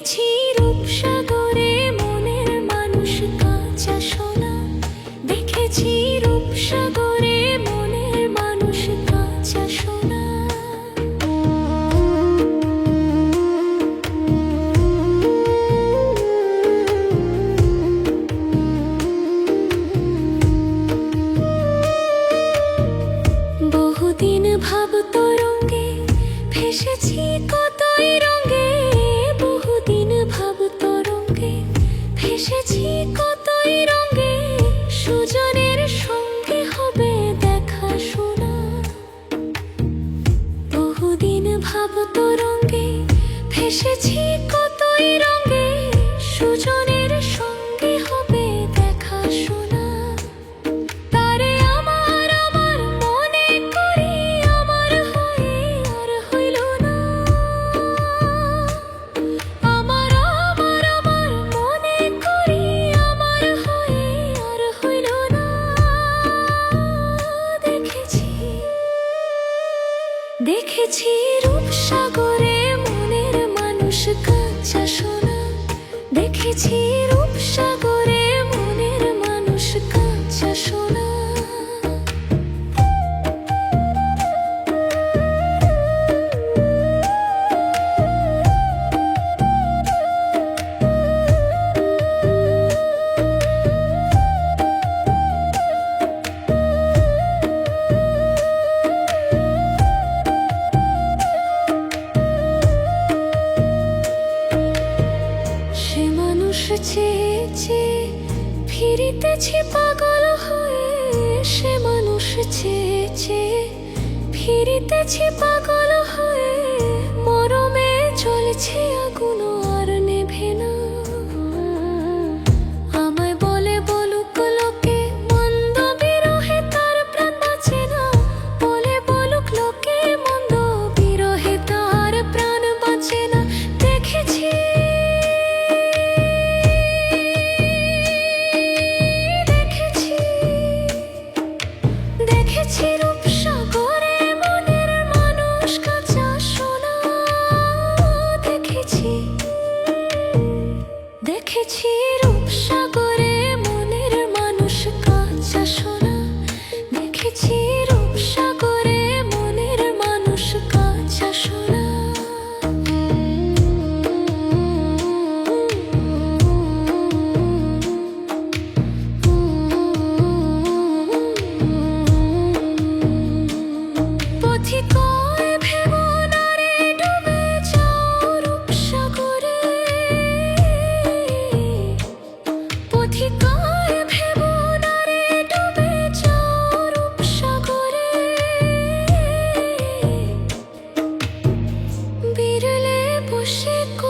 রূপসাগরে মনের মানুষ কাঁচা সোনা। দেখেছি রূপসাগরে মনের মানুষ কাঁচা সোনা। বহুদিন ভাব তরঙ্গে ভেসেছি কতই ভেসেছি কতই রঙে, সুজনের সঙ্গে হবে দেখা শোনা। তারে আমার আমার মনে করি আমার হয়ে আর হইল না। আমার আমার আমার মনে করি আমার হয়ে আর হইল না। দেখেছি দেখেছি রূপসাগরে দেখেছি রূপসাগরে ফিরিতেছে পাগল হয়ে সে মানুষ চেয়েছে। চেয়ে ফিরিতেছে পাগল হয়ে মরমে চলছে আগুন দেখেছি রূপসাগরে। বিরলে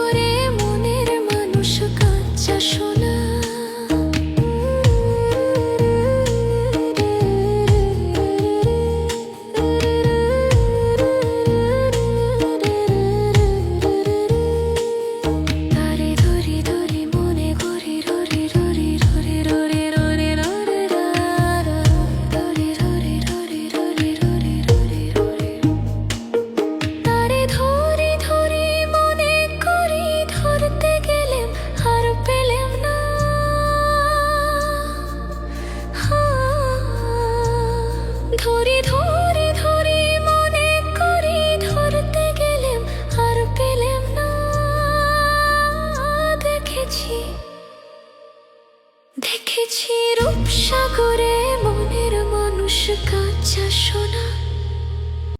করে মনের মানুষ কাঁচা সোনা।